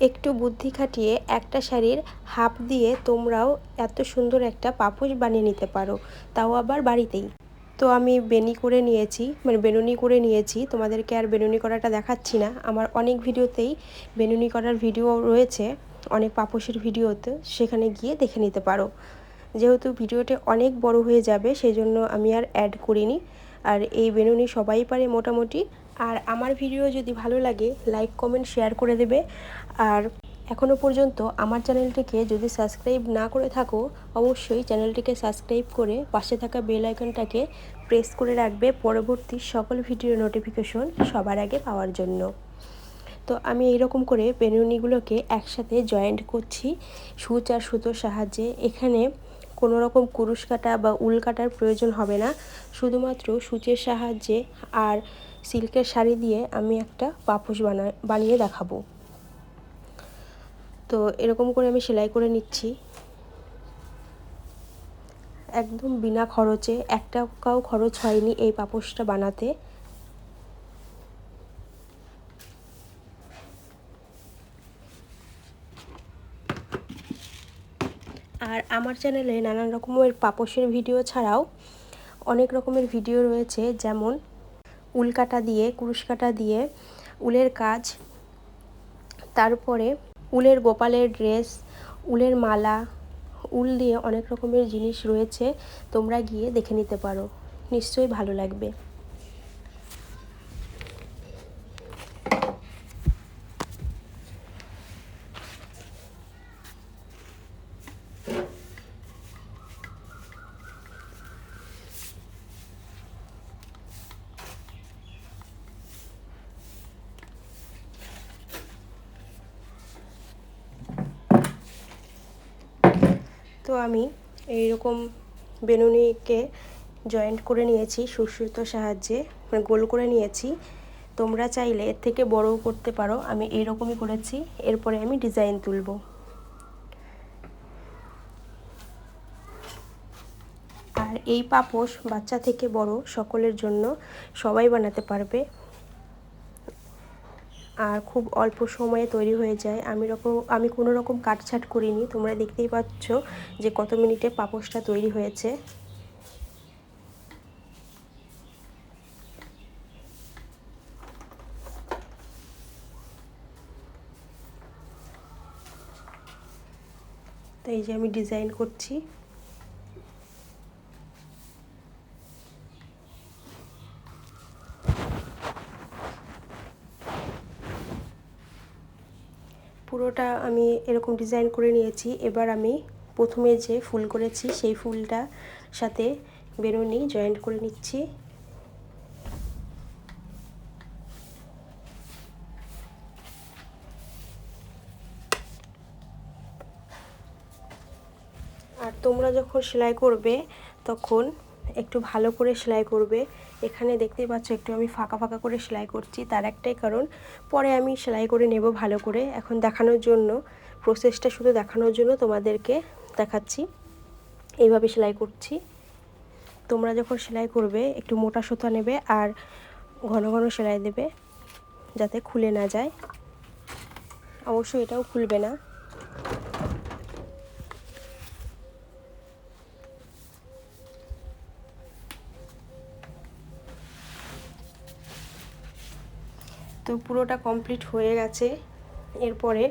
একটু বুদ্ধি খাটিয়ে একটা শাড়ির হাফ দিয়ে তোমরাও এত সুন্দর একটা পাপোশ বানিয়ে নিতে পারো। তাও আবার বাড়িতেই। তো আমি বেনি করে নিয়েছি মানে বেনুনি করে নিয়েছি। তোমাদেরকে আর বেনুনি করাটা দেখাচ্ছি না। আমার অনেক ভিডিওতেই বেনুনি করার ভিডিও রয়েছে, অনেক পাপোশের ভিডিওতে। সেখানে গিয়ে দেখে নিতে পারো। যেহেতু ভিডিওটা অনেক বড় হয়ে যাবে সেই জন্য আমি আর অ্যাড করিনি। আর এই বেনুনি সবাই পারে মোটামুটি। আর আমার ভিডিও যদি ভালো লাগে লাইক কমেন্ট শেয়ার করে দেবে। আর এখনও পর্যন্ত আমার চ্যানেলটিকে যদি সাবস্ক্রাইব না করে থাকো, অবশ্যই চ্যানেলটিকে সাবস্ক্রাইব করে পাশে থাকা বেল আইকনটাকে প্রেস করে রাখবে পরবর্তী সকল ভিডিও নোটিফিকেশন সবার আগে পাওয়ার জন্য। তো আমি এইরকম করে বেনুনিগুলোকে একসাথে জয়েন্ট করছি, সুচ আর সুতোর সাহায্যে। এখানে কোনো রকম কুরুশ কাটা বা উল কাটার প্রয়োজন হবে না। শুধুমাত্র সূচের সাহায্যে আর সিল্কের শাড়ি দিয়ে আমি একটা পাপোশ বানা, বানিয়ে দেখাবো। তো এরকম করে আমি সেলাই করে নিচ্ছি। একদম বিনা খরচে এক টাকাও খরচ হয়নি এই পাপোশটা বানাতে। আর আমার চ্যানেলে নানান রকমের পাপোশের ভিডিও ছাড়াও অনেক রকমের ভিডিও রয়েছে, যেমন উল কাটা দিয়ে, কুরুশ কাটা দিয়ে, উলের কাজ, তারপরে উলের গোপালের ড্রেস, উলের মালা, উল দিয়ে অনেক রকমের জিনিস রয়েছে, তোমরা গিয়ে দেখে নিতে পারো। নিশ্চয়ই ভালো লাগবে। আমি এইরকম বেনুনিকে জয়েন্ট করে নিয়েছি সুসুতোর সাহায্যে মানে গোল করে নিয়েছি। তোমরা চাইলে এর থেকে বড়ও করতে পারো। আমি এইরকমই করেছি, এরপরে আমি ডিজাইন তুলব। আর এই পাপোশ বাচ্চা থেকে বড়, সকলের জন্য সবাই বানাতে পারবে। আর খুব অল্প সময়ে তৈরি হয়ে যায়। আমি রকম, আমি কোনো রকম কাটছাট করিনি। তোমরা দেখতেই পাচ্ছ যে কত মিনিটে পাপোশটা তৈরি হয়েছে। তো এই যে আমি ডিজাইন করছি পুরোটা আমি এরকম ডিজাইন করে নিয়েছি। এবার আমি প্রথমে যে ফুল করেছি, সেই ফুলটা সাথে বেরোনি জয়েন্ট করে নিচ্ছি। আর তোমরা যখন সেলাই করবে, তখন একটু ভালো করে সেলাই করবে। এখানে দেখতেই পাচ্ছ একটু আমি ফাঁকা ফাঁকা করে সেলাই করছি, তার একটাই কারণ পরে আমি সেলাই করে নেব ভালো করে। এখন দেখানোর জন্য প্রসেসটা শুধু দেখানোর জন্য তোমাদেরকে দেখাচ্ছি। এইভাবে সেলাই করছি। তোমরা যখন সেলাই করবে, একটু মোটা সুতা নেবে আর ঘন ঘন সেলাই দেবে, যাতে খুলে না যায়। অবশ্যই এটাও খুলবে না। পুরোটা কমপ্লিট হয়ে গেছে। এরপরে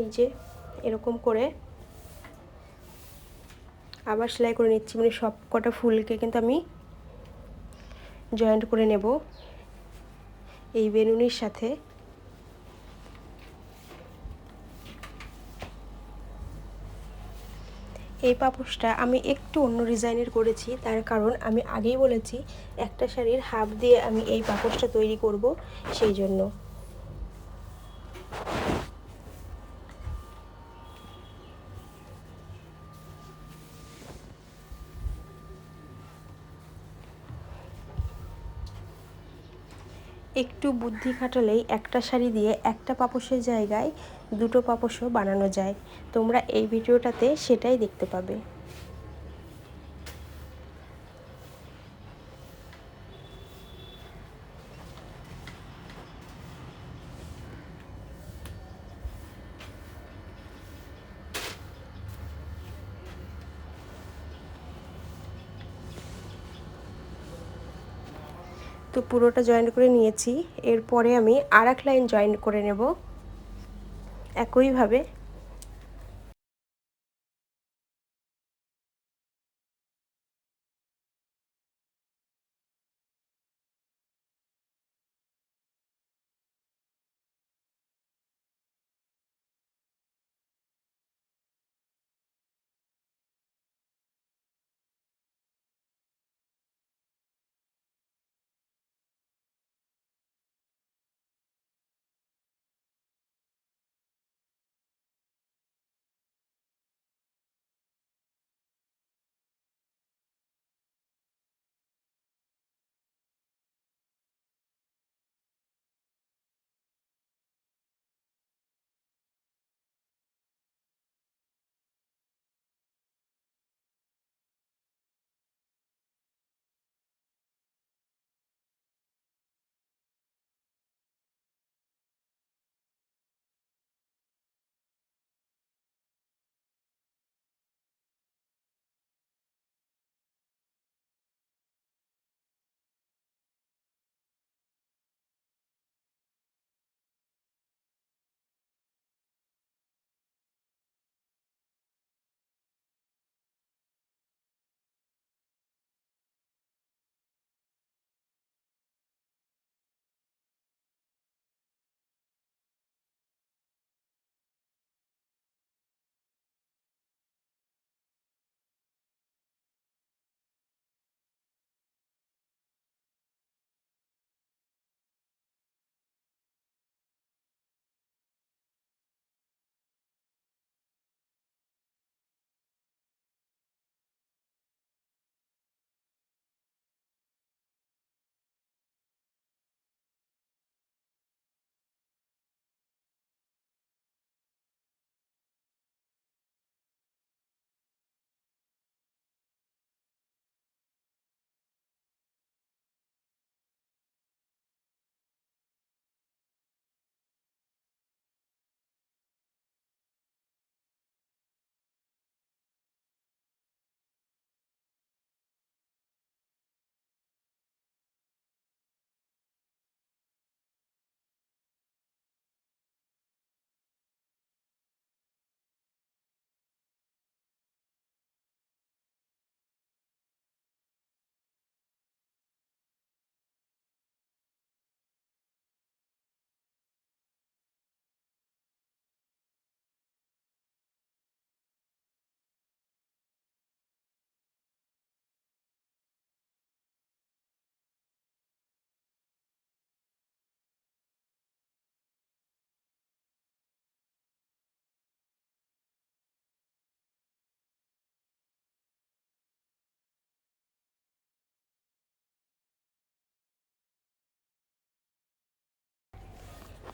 এই যে এরকম করে আবার সেলাই করে নিচ্ছি মানে সব কটা ফুলকে কিন্তু আমি জয়েন্ট করে নেব। এই বেলুনির সাথে এই পাপোশটা আমি একটু অন্য ডিজাইনের করেছি। তার কারণ আমি আগেই বলেছি, একটা শাড়ির হাফ দিয়ে আমি এই পাপোশটা তৈরি করব সেই জন্য। একটু বুদ্ধি খাটালেই একটা শাড়ি দিয়ে একটা পাপোশের জায়গায় দুটো পাপসও বানানো যায়। তোমরা এই ভিডিওটাতে সেটাই দেখতে পাবে। তো পুরোটা জয়েন করে নিয়েছি। এরপরে আমি আর এক লাইন জয়েন করে নেব। একইভাবে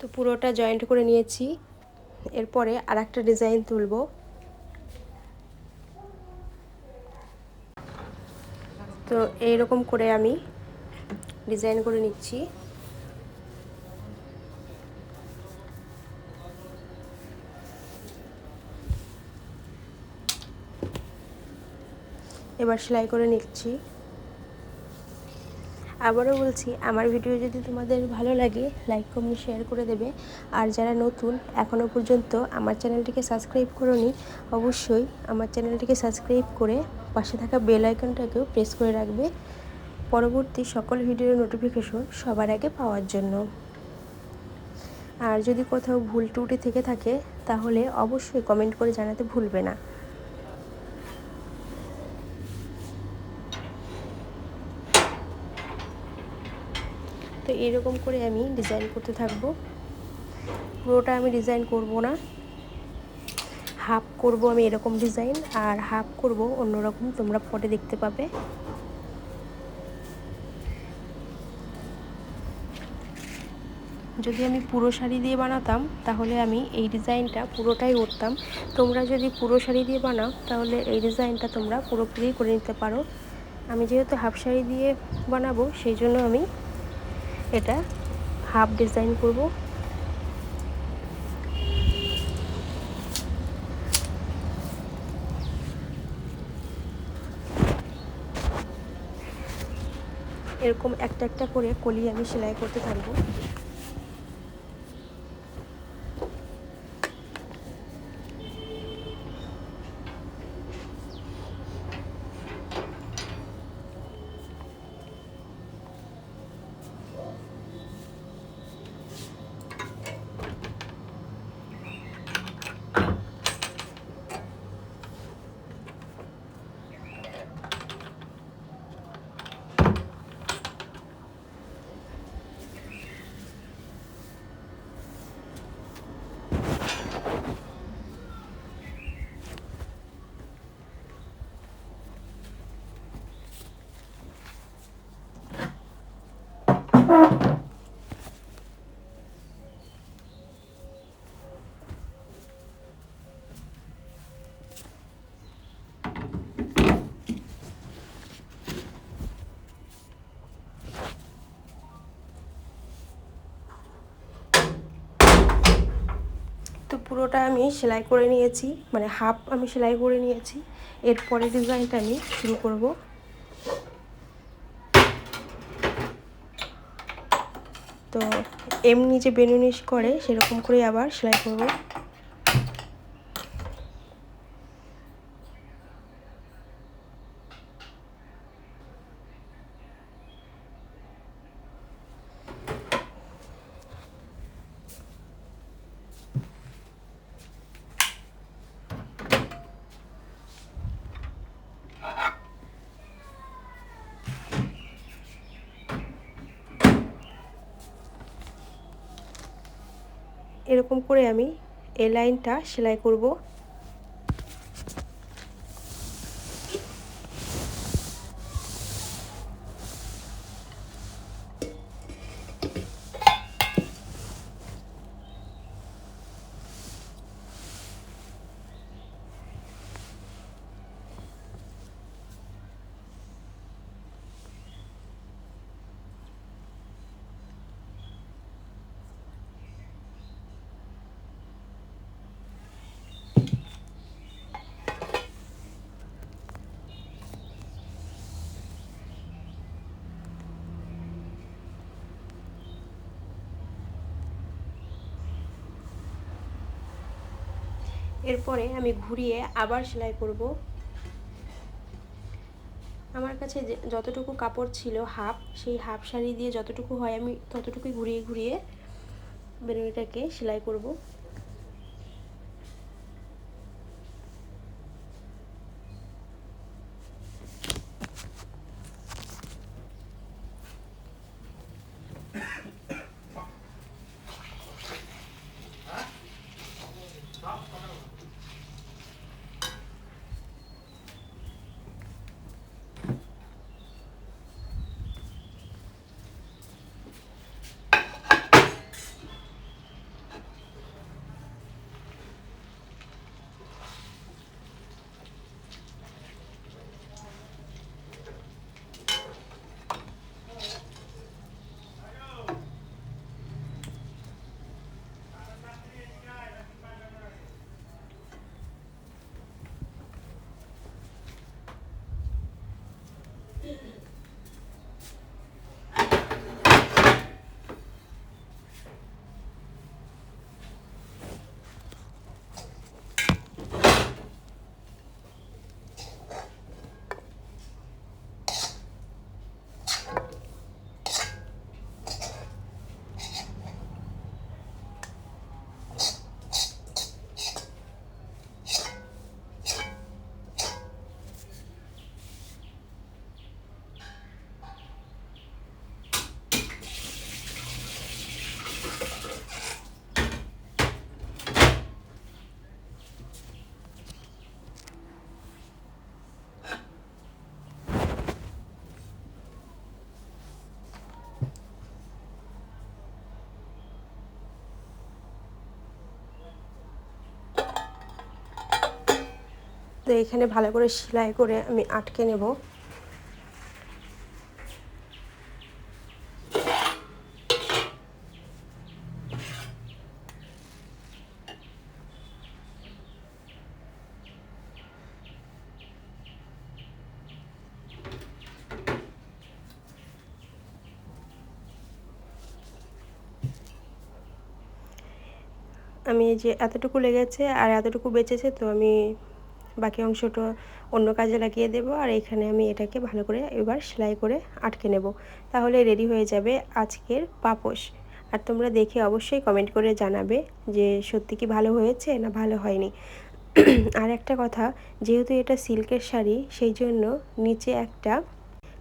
তো পুরোটা জয়েন্ট করে নিয়েছি। এরপরে আর একটা ডিজাইন তুলব। তো এইরকম করে আমি ডিজাইন করে নিচ্ছি। এবার সেলাই করে নিচ্ছি। আবারও বলছি, আমার ভিডিও যদি তোমাদের ভালো লাগে লাইক কমেন্ট শেয়ার করে দেবে। আর যারা নতুন এখনও পর্যন্ত আমার চ্যানেলটিকে সাবস্ক্রাইব করোনি, অবশ্যই আমার চ্যানেলটিকে সাবস্ক্রাইব করে পাশে থাকা বেল আইকনটাকেও প্রেস করে রাখবে। পরবর্তী সকল ভিডিওর নোটিফিকেশন সবার আগে পাওয়ার জন্য। আর যদি কোথাও ভুল ত্রুটি থেকে থাকে, তাহলে অবশ্যই কমেন্ট করে জানাতে ভুলবে না। তো এরকম করে আমি ডিজাইন করতে থাকব। পুরোটা আমি ডিজাইন করব না। হাফ করব আমি এরকম ডিজাইন আর হাফ করব অন্যরকম তোমরা পরে দেখতে পাবে। যদি আমি পুরো শাড়ি দিয়ে বানাতাম, তাহলে আমি এই ডিজাইনটা পুরোটাই করতাম। তোমরা যদি পুরো শাড়ি দিয়ে বানাও, তাহলে এই ডিজাইনটা তোমরা পুরোপুরি করে নিতে পারো। আমি যেহেতু হাফ শাড়ি দিয়ে বানাবো, সেই জন্য আমি এটা হাফ ডিজাইন করব। এরকম একটা একটা করে কলি আমি সেলাই করতে থাকব। পুরোটা আমি সেলাই করে নিয়েছি মানে হাফ আমি সেলাই করে নিয়েছি। এরপরে ডিজাইনটা আমি শুরু করব। তো এমনি যে বেনুনিশ করে সেরকম করে আবার সেলাই করব। এরকম করে আমি এই লাইনটা সেলাই করব। এরপরে আমি ঘুরিয়ে আবার সেলাই করব। আমার কাছে যতটুকু কাপড় ছিল হাফ, সেই হাফ শাড়ি দিয়ে যতটুকু হয় আমি ততটুকুই ঘুরিয়ে ঘুরিয়ে বেরুনিটাকে সেলাই করব। তো এখানে ভালো করে সেলাই করে আমি আটকে নেব। আমি যে এতটুকু লেগেছে আর এতটুকু বেঁচেছে তো আমি বাকি অংশটা অন্য কাজে লাগিয়ে দেব। আর এখানে আমি এটাকে ভালো করে এবার সেলাই করে আটকে নেব। তাহলে রেডি হয়ে যাবে আজকের পাপোশ। আর তোমরা দেখে অবশ্যই কমেন্ট করে জানাবে যে সত্যি কি ভালো হয়েছে না ভালো হয়নি। আর একটা কথা, যেহেতু এটা সিল্কের শাড়ি, সেই জন্য নিচে একটা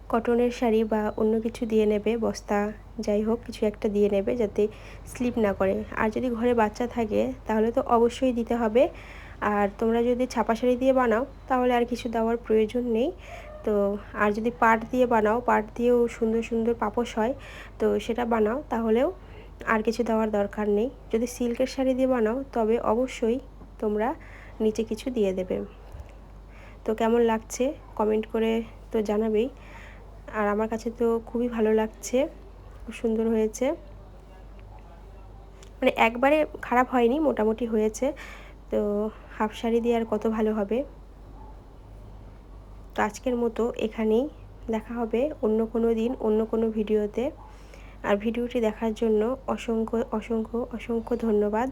কটনের শাড়ি বা অন্য কিছু দিয়ে নেবে, বস্তা, যাই হোক, কিছু একটা দিয়ে নেবে যাতে স্লিপ না করে। আর যদি ঘরে বাচ্চা থাকে, তাহলে তো অবশ্যই দিতে হবে। আর তোমরা যদি ছাপা শাড়ি দিয়ে বানাও, তাহলে আর কিছু দেওয়ার প্রয়োজন নেই। তো আর যদি পাট দিয়ে বানাও, পাট দিয়েও সুন্দর সুন্দর পাপোশ হয়, তো সেটা বানাও, তাহলেও আর কিছু দেওয়ার দরকার নেই। যদি সিল্কের শাড়ি দিয়ে বানাও, তবে অবশ্যই তোমরা নিচে কিছু দিয়ে দেবে। তো কেমন লাগছে? কমেন্ট করে তো জানাবেই। আর আমার কাছে তো খুবই ভালো লাগছে, খুব সুন্দর হয়েছে। মানে একবারে খারাপ হয়নি, মোটামুটি হয়েছে। তো হাফ শাড়ি দিয়ে আর কত ভালো হবে? তো আজকের মতো এখানেই। দেখা হবে অন্য কোনো দিন, অন্য কোনো ভিডিওতে। আর ভিডিওটি দেখার জন্য অসংখ্য অসংখ্য অসংখ্য ধন্যবাদ।